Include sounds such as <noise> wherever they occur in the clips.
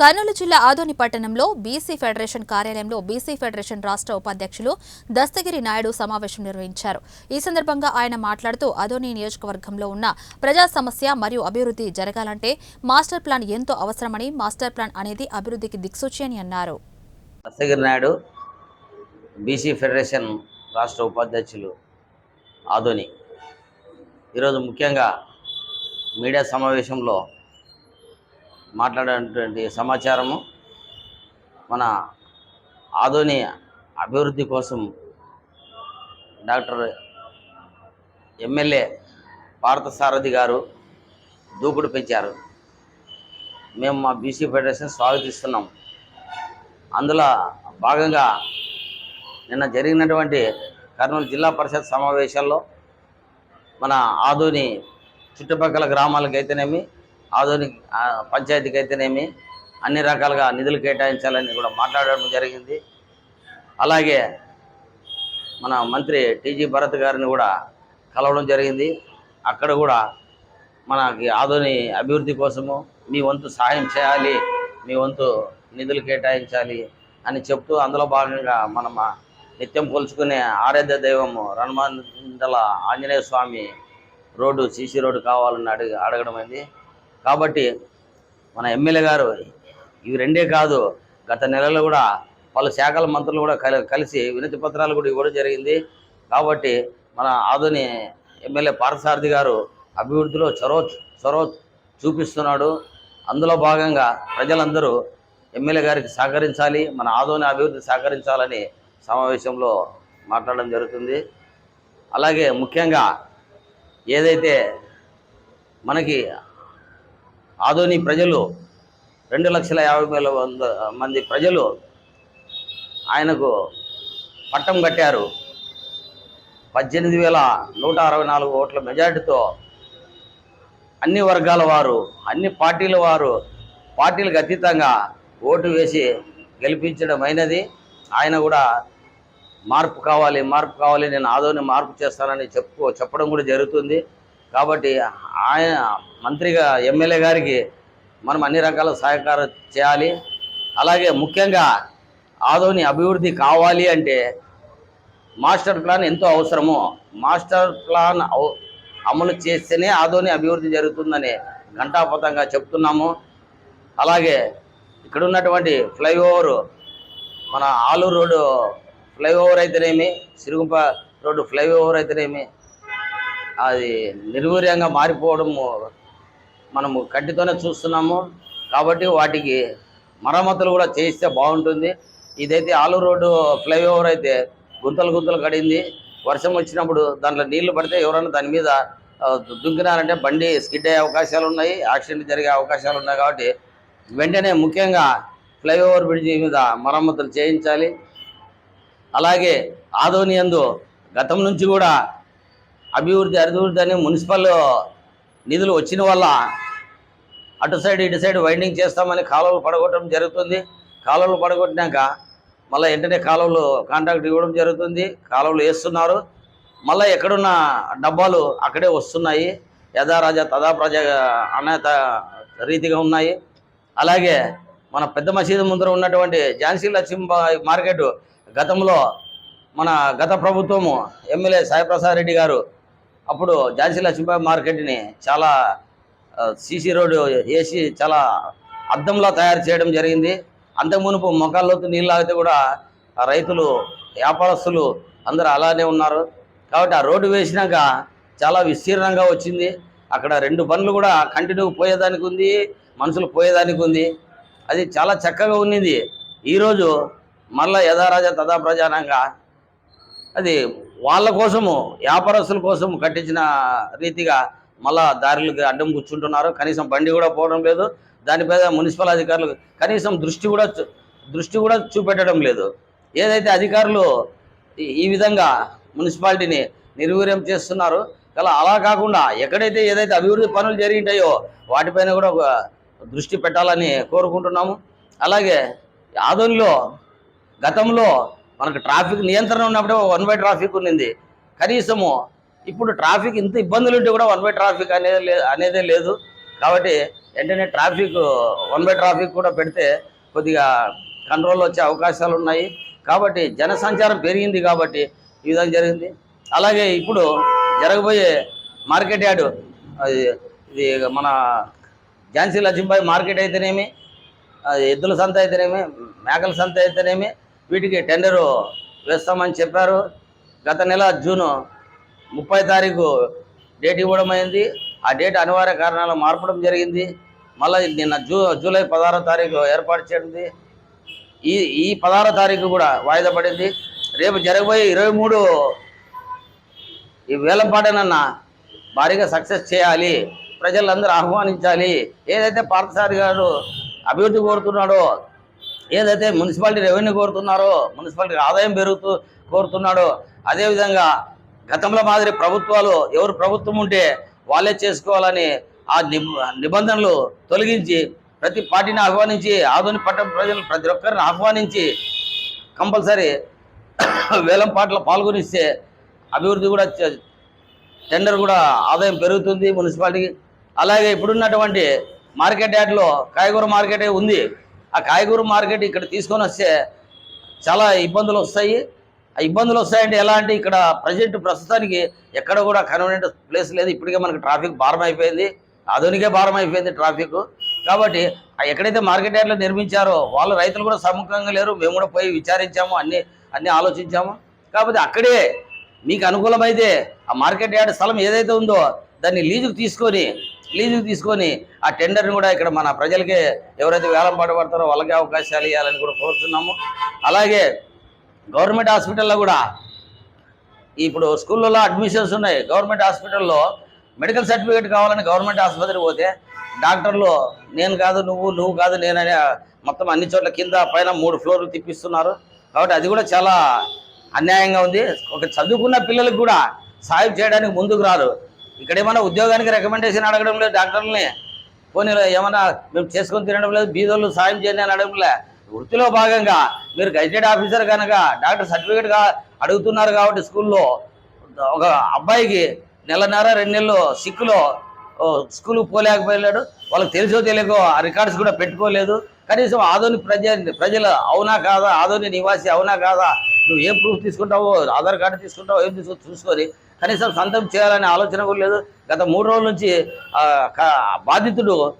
కర్నూలు జిల్లా ఆదోని పట్టణంలో BC federation కార్యాలయంలో బీసీ ఫెడరేషన్ రాష్ట్ర ఉపాధ్యక్షులు దస్తగిరి నాయుడు సమావేశం నిర్వహించారు. ఈ సందర్భంగా ఆయన మాట్లాడుతూ ఆదోని నియోజకవర్గంలో ఉన్న ప్రజా సమస్య మరియు అభివృద్ధి జరగాలంటే మాస్టర్ ప్లాన్ ఎంతో అవసరమని మాస్టర్ ప్లాన్ అనేది అభివృద్ధికి దిక్సూచి అని అన్నారు. దస్తగిరి నాయుడు బీసీ ఫెడరేషన్ రాష్ట్ర ఉపాధ్యక్షులు ఆదోని. ఈరోజు ముఖ్యంగా మీడియా సమావేశంలో మాట్లాడినటువంటి సమాచారము మన ఆధుని అభివృద్ధి కోసం డాక్టర్ ఎమ్మెల్యే పార్థసారథి గారు దూకుడు పెంచారు. మేము మా బీసీ ఫెడరేషన్ స్వాగతిస్తున్నాం. అందులో భాగంగా నిన్న జరిగినటువంటి కర్నూలు జిల్లా పరిషత్ సమావేశాల్లో మన ఆధుని చుట్టుపక్కల గ్రామాలకు ఆధునిక పంచాయతీకి అయితేనేమి అన్ని రకాలుగా నిధులు కేటాయించాలని కూడా మాట్లాడడం జరిగింది. అలాగే మన మంత్రి టీజీ భరత్ గారిని కూడా కలవడం జరిగింది. అక్కడ కూడా మనకి ఆధుని అభివృద్ధి కోసము మీ వంతు సహాయం చేయాలి మీ వంతు నిధులు కేటాయించాలి అని చెప్తూ అందులో భాగంగా మనం నిత్యం కొలుచుకునే ఆరాధ్య దైవము Ranamandala Anjaneya Swamy road CC road కావాలని అడిగి అడగడం అయింది కాబట్టి మన ఎమ్మెల్యే గారు ఇవి రెండే కాదు గత నెలలో కూడా పలు శాఖల మంత్రులు కూడా కలి కలిసి వినతి పత్రాలు కూడా ఇవ్వడం జరిగింది. కాబట్టి మన ఆదోని ఎమ్మెల్యే పార్థసారథి గారు అభివృద్ధిలో చొరవ చొరవ చూపిస్తున్నాడు. అందులో భాగంగా ప్రజలందరూ ఎమ్మెల్యే గారికి సహకరించాలి మన ఆదోని అభివృద్ధి సహకరించాలని సమావేశంలో మాట్లాడడం జరుగుతుంది. అలాగే ముఖ్యంగా ఏదైతే మనకి ఆదోని ప్రజలు రెండు లక్షల యాభై వేల వంద మంది ప్రజలు ఆయనకు పట్టం కట్టారు. పద్దెనిమిది వేల నూట అరవై నాలుగు ఓట్ల మెజార్టీతో అన్ని వర్గాల వారు అన్ని పార్టీల వారు పార్టీలకు అతీతంగా ఓటు వేసి గెలిపించడం అయినది ఆయన కూడా మార్పు కావాలి మార్పు కావాలి నేను ఆదోని మార్పు చేస్తానని చెప్పు చెప్పడం కూడా జరుగుతుంది. కాబట్టి ఆయన మంత్రిగా ఎమ్మెల్యే గారికి మనం అన్ని రకాల సహకారం చేయాలి. అలాగే ముఖ్యంగా ఆదోని అభివృద్ధి కావాలి అంటే మాస్టర్ ప్లాన్ ఎంతో అవసరము మాస్టర్ ప్లాన్ అవ- అమలు చేస్తేనే ఆదోని అభివృద్ధి జరుగుతుందని ఘంటాపథంగా చెప్తున్నాము. అలాగే ఇక్కడ ఉన్నటువంటి ఫ్లైఓవర్ మన ఆలూరు రోడ్డు ఫ్లైఓవర్ అయితేనేమి సిరుగుంప రోడ్డు ఫ్లైఓవర్ అయితేనేమి అది నిర్వీర్యంగా మారిపోవడము మనము కంటితోనే చూస్తున్నాము. కాబట్టి వాటికి మరమ్మతులు కూడా చేయిస్తే బాగుంటుంది. ఇదైతే ఆలూరు రోడ్డు ఫ్లైఓవర్ అయితే గుంతలు గుంతలు కడింది. వర్షం వచ్చినప్పుడు దాంట్లో నీళ్ళు పడితే ఎవరైనా దాని మీద దుంకినారంటే బండి స్కిడ్ అయ్యే అవకాశాలు ఉన్నాయి యాక్సిడెంట్ జరిగే అవకాశాలు ఉన్నాయి కాబట్టి వెంటనే ముఖ్యంగా ఫ్లైఓవర్ బ్రిడ్జి మీద మరమ్మతులు చేయించాలి. అలాగే ఆదోని గతం నుంచి కూడా అభివృద్ధి అభివృద్ధి అని మున్సిపల్ నిధులు వచ్చిన వల్ల అటు సైడ్ ఇటు సైడ్ వైండింగ్ చేస్తామని కాలువలు పడగొట్టడం జరుగుతుంది. కాలువలు పడగొట్టినాక మళ్ళీ వెంటనే కాలువలు కాంట్రాక్ట్ ఇవ్వడం జరుగుతుంది. కాలువలు వేస్తున్నారు. మళ్ళీ ఎక్కడున్న డబ్బాలు అక్కడే వస్తున్నాయి. యథారాజా తదా ప్రజా అనేత రీతిగా ఉన్నాయి. అలాగే మన పెద్ద మసీదు ముందర ఉన్నటువంటి ఝాన్సీ లక్ష్మీబాయి మార్కెట్ గతంలో మన గత ప్రభుత్వము ఎమ్మెల్యే సాయిప్రసాద్ రెడ్డి గారు అప్పుడు ఝాన్సీ లక్ష్మీబాయి మార్కెట్ని చాలా సీసీ రోడ్డు వేసి చాలా అద్దంలా తయారు చేయడం జరిగింది. అంతకు మునుపు మొక్కల్లోకి నీళ్ళు ఆగితే కూడా రైతులు వ్యాపారస్తులు అందరూ అలానే ఉన్నారు. కాబట్టి ఆ రోడ్డు వేసినాక చాలా విస్తీర్ణంగా వచ్చింది. అక్కడ రెండు పనులు కూడా కంటిన్యూ పోయేదానికి ఉంది మనుషులు పోయేదానికి ఉంది. అది చాలా చక్కగా ఉన్నింది. ఈరోజు మళ్ళా యథారాజ తథా ప్రజానంగా అది వాళ్ళ కోసము వ్యాపారస్తుల కోసం కట్టించిన రీతిగా మళ్ళా దారులకు అడ్డం కూర్చుంటున్నారు. కనీసం బండి కూడా పోవడం లేదు. దానిపై మున్సిపల్ అధికారులు కనీసం దృష్టి కూడా చూ- దృష్టి కూడా చూపెట్టడం లేదు. ఏదైతే అధికారులు ఈ- ఈ విధంగా మున్సిపాలిటీని నిర్వీర్యం చేస్తున్నారు అలా అలా కాకుండా ఎక్కడైతే ఏదైతే అభివృద్ధి పనులు జరిగింటాయో వాటిపైన కూడా దృష్టి పెట్టాలని కోరుకుంటున్నాము. అలాగే ఆదోనిలో గతంలో మనకు ట్రాఫిక్ నియంత్రణ ఉన్నప్పుడే వన్ వే ట్రాఫిక్ ఉన్నింది. కనీసము ఇప్పుడు ట్రాఫిక్ ఇంత ఇబ్బందులు ఉంటే కూడా వన్ వే ట్రాఫిక్ అనేది లే- అనేదే లేదు. కాబట్టి వెంటనే ట్రాఫిక్ వన్ బై ట్రాఫిక్ కూడా పెడితే కొద్దిగా కంట్రోల్ వచ్చే అవకాశాలు ఉన్నాయి. కాబట్టి జనసంచారం పెరిగింది కాబట్టి ఈ విధంగా జరిగింది. అలాగే ఇప్పుడు జరగబోయే మార్కెట్ యార్డు అది ఇది మన ఝాన్సీ లక్ష్మీబాయి మార్కెట్ అయితేనేమి ఎద్దుల సంత అయితేనేమి మేకల సంత అయితేనేమి వీటికి టెండరు వేస్తామని చెప్పారు. గత నెల జూను ముప్పై తారీఖు డేట్ ఇవ్వడం అయింది ఆ డేట్ అనివార్య కారణాలు మార్పడం జరిగింది. మళ్ళీ నిన్న జూ జూలై పదహారో తారీఖు ఏర్పాటు చేయండి. ఈ ఈ పదహారో తారీఖు కూడా వాయిదా పడింది. రేపు జరగబోయే ఇరవై మూడు ఈ వేలంపాటనన్న భారీగా సక్సెస్ చేయాలి. ప్రజలందరూ ఆహ్వానించాలి. ఏదైతే పార్థసారి గారు అభివృద్ధి కోరుతున్నాడో ఏదైతే మున్సిపాలిటీ రెవెన్యూ కోరుతున్నారో మున్సిపాలిటీ ఆదాయం పెరుగుతూ కోరుతున్నాడో అదేవిధంగా గతంలో మాదిరి ప్రభుత్వాలు ఎవరు ప్రభుత్వం ఉంటే వాళ్ళే చేసుకోవాలని ఆ నిబ నిబంధనలు తొలగించి ప్రతి పార్టీని ఆహ్వానించి ఆధునిక పట్టణ ప్రజలు ప్రతి ఒక్కరిని ఆహ్వానించి కంపల్సరీ వేలం పాటలు పాల్గొనిస్తే అభివృద్ధి కూడా టెండర్ కూడా ఆదాయం పెరుగుతుంది మున్సిపాలిటీకి. అలాగే ఇప్పుడున్నటువంటి మార్కెట్ యార్డ్లో కాయగూర మార్కెట్ ఉంది. ఆ కాయగూర మార్కెట్ ఇక్కడ తీసుకొని వస్తే చాలా ఇబ్బందులు వస్తాయి. ఆ ఇబ్బందులు వస్తాయంటే ఎలా అంటే ఇక్కడ ప్రజెంట్ ప్రస్తుతానికి ఎక్కడ కూడా కన్వీనియంట్ ప్లేస్ లేదు. ఇప్పటికే మనకి ట్రాఫిక్ భారం అయిపోయింది. ఆధునికే భారం అయిపోయింది ట్రాఫిక్ కాబట్టి ఎక్కడైతే మార్కెట్ యార్డ్లో నిర్మించారో వాళ్ళు రైతులు కూడా సముఖంగా లేరు. మేము కూడా పోయి విచారించాము అన్ని అన్ని ఆలోచించాము. కాకపోతే అక్కడే మీకు అనుకూలమైతే ఆ మార్కెట్ యార్డ్ స్థలం ఏదైతే ఉందో దాన్ని లీజుకు తీసుకొని లీజుకు తీసుకొని ఆ టెండర్ని కూడా ఇక్కడ మన ప్రజలకే ఎవరైతే వేలం పడబడతారో వాళ్ళకే అవకాశాలు ఇవ్వాలని కూడా కోరుతున్నాము. అలాగే గవర్నమెంట్ హాస్పిటల్లో కూడా ఇప్పుడు స్కూళ్ళలో అడ్మిషన్స్ ఉన్నాయి. గవర్నమెంట్ హాస్పిటల్లో మెడికల్ సర్టిఫికేట్ కావాలని గవర్నమెంట్ ఆసుపత్రికి పోతే డాక్టర్లు నేను కాదు నువ్వు నువ్వు కాదు నేననే మొత్తం అన్ని చోట్ల కింద పైన మూడు ఫ్లోర్లు తిప్పిస్తున్నారు. కాబట్టి అది కూడా చాలా అన్యాయంగా ఉంది. ఒక చదువుకున్న పిల్లలకు కూడా సాయం చేయడానికి ముందుకు రారు. ఇక్కడ ఏమైనా ఉద్యోగానికి రికమెండేషన్ అడగడం లేదు డాక్టర్లని? పోనీ ఏమైనా మేము చేసుకొని తినడం లేదు బీదోళ్ళు సాయం చేయండి అని అడగడం లేదు వృత్తిలో భాగంగా మీరు గజెటెడ్ ఆఫీసర్ కనుక డాక్టర్ సర్టిఫికేట్ అడుగుతున్నారు కాబట్టి స్కూల్లో ఒక అబ్బాయికి నెలన్నర రెండు నెలలు సిక్కులో స్కూల్కి పోలేకపోయాడు. వాళ్ళకి తెలుసో తెలియకో ఆ రికార్డ్స్ కూడా పెట్టుకోలేదు. కనీసం ఆదోని ప్రజ ప్రజలు అవునా కాదా ఆదోని నివాసి అవునా కాదా నువ్వు ఏం ప్రూఫ్ తీసుకుంటావో ఆధార్ కార్డు తీసుకుంటావో ఏం తీసుకో చూసుకొని కనీసం సంతం చేయాలనే ఆలోచన కూడా లేదు. గత మూడు రోజుల నుంచి బాధితుడు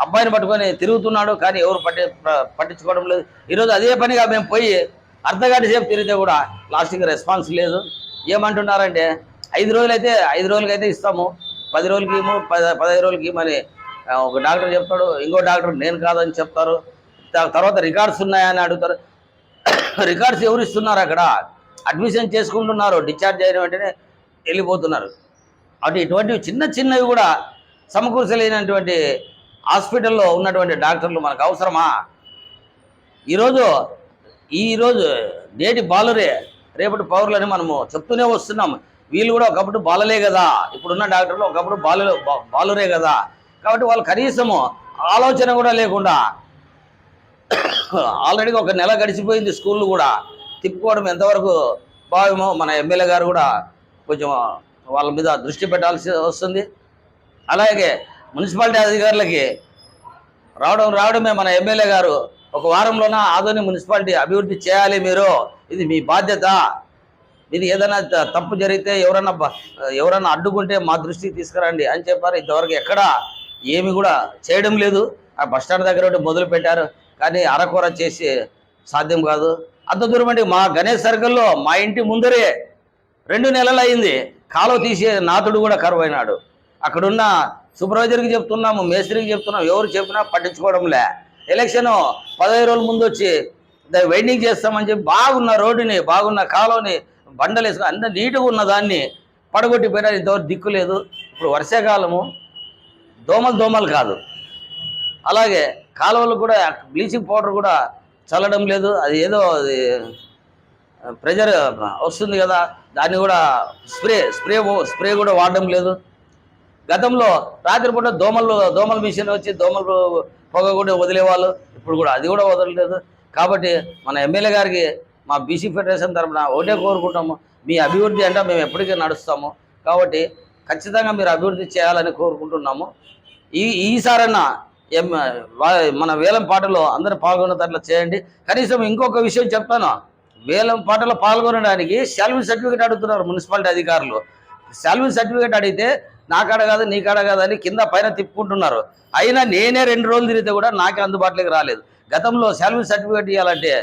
అబ్బాయిని పట్టుకొని తిరుగుతున్నాడు కానీ ఎవరు పట్టి ప- పట్టించుకోవడం లేదు. ఈరోజు అదే పనిగా మేము పోయి అర్ధగంట సేపు తిరిగితే కూడా లాస్ట్కి రెస్పాన్స్ లేదు. ఏమంటున్నారంటే ఐదు రోజులైతే ఐదు రోజులకైతే ఇస్తాము. పది రోజులకి ఏమో పది పదహైదు రోజులకి మరి ఒక డాక్టర్ చెప్తాడు. ఇంకో డాక్టర్ నేను కాదని చెప్తారు. తర్వాత రికార్డ్స్ ఉన్నాయని అడుగుతారు. <coughs> రికార్డ్స్ ఎవరు ఇస్తున్నారు అక్కడ? అడ్మిషన్ చేసుకుంటున్నారు డిశ్చార్జ్ అయిన వెంటనే వెళ్ళిపోతున్నారు. అటు ఇటువంటివి చిన్న చిన్నవి కూడా సమకూర్చలేనటువంటి హాస్పిటల్లో ఉన్నటువంటి డాక్టర్లు మనకు అవసరమా? ఈరోజు ఈరోజు నేటి బాలురే రేపటి పౌరులని మనము చెప్తూనే వస్తున్నాం. వీళ్ళు కూడా ఒకప్పుడు బాలలే కదా. ఇప్పుడున్న డాక్టర్లు ఒకప్పుడు బాలు బాలురే కదా. కాబట్టి వాళ్ళు కనీసము ఆలోచన కూడా లేకుండా <coughs> ఆల్రెడీ ఒక నెల గడిచిపోయింది స్కూళ్ళు కూడా. తిప్పుకోవడం ఎంతవరకు భావ్యమో మన ఎమ్మెల్యే గారు కూడా కొంచెం వాళ్ళ మీద దృష్టి పెట్టాల్సి వస్తుంది. అలాగే మున్సిపాలిటీ అధికారులకి రావడం రావడమే మన ఎమ్మెల్యే గారు ఒక వారంలోన ఆదోని మున్సిపాలిటీ అభివృద్ధి చేయాలి మీరు ఇది మీ బాధ్యత. ఇది ఏదైనా త- తప్పు జరిగితే ఎవరన్నా ఎవరన్నా అడ్డుకుంటే మా దృష్టికి తీసుకురండి అని చెప్పారు. ఇంతవరకు ఎక్కడ ఏమి కూడా చేయడం లేదు. ఆ బస్ స్టాండ్ దగ్గర మొదలు పెట్టారు. కానీ అరకొర చేసి సాధ్యం కాదు. అంత దూరం మా గణేష్ సర్కిల్లో మా ఇంటి ముందరే రెండు నెలలు అయింది. కాలువ తీసే నాతుడు కూడా కరువు అయినాడు అక్కడున్న సూపర్వైజర్కి చెప్తున్నాము మేస్త్రికి చెప్తున్నాం ఎవరు చెప్పినా పట్టించుకోవడంలే. ఎలక్షన్ పదహైదు రోజుల ముందు వచ్చి దాన్ని వెయిటింగ్ చేస్తామని చెప్పి బాగున్న రోడ్డుని బాగున్న కాలువని బండలు వేసుకుని అంత నీట్గా ఉన్న దాన్ని పడగొట్టిపోయినా ఇంతవరకు దిక్కు లేదు. ఇప్పుడు వర్షాకాలము దోమలు దోమలు కాదు. అలాగే కాలువలు కూడా బ్లీచింగ్ పౌడర్ కూడా చల్లడం లేదు. అది ఏదో అది ప్రెజర్ వస్తుంది కదా దాన్ని కూడా స్ప్రే స్ప్రే స్ప్రే కూడా వాడడం లేదు. గతంలో రాత్రిపూట దోమలు దోమల మిషన్ వచ్చి దోమలు పొగ కూడా వదిలేవాళ్ళు ఇప్పుడు కూడా అది కూడా వదలలేదు. కాబట్టి మన ఎమ్మెల్యే గారికి మా బీసీ ఫెడరేషన్ తరఫున ఒకటే కోరుకుంటాము మీ అభివృద్ధి అంటే మేము ఎప్పటికీ నడుస్తాము. కాబట్టి ఖచ్చితంగా మీరు అభివృద్ధి చేయాలని కోరుకుంటున్నాము. ఈ ఈసారన్నా మన వేలం పాటలో అందరూ పాల్గొనేటట్లు చేయండి. కనీసం ఇంకొక విషయం చెప్తాను. వేలం పాటలో పాల్గొనడానికి శాల్వీ సర్టిఫికేట్ అడుగుతున్నారు మున్సిపాలిటీ అధికారులు. శాల్వీ సర్టిఫికేట్ అడిగితే నాకాడ కాదు నీ కాడ కాదు అని కింద పైన తిప్పుకుంటున్నారు. అయినా నేనే రెండు రోజులు తిరిగితే కూడా నాకే అందుబాటులోకి రాలేదు. గతంలో శాల్వీ సర్టిఫికేట్ ఇవ్వాలంటే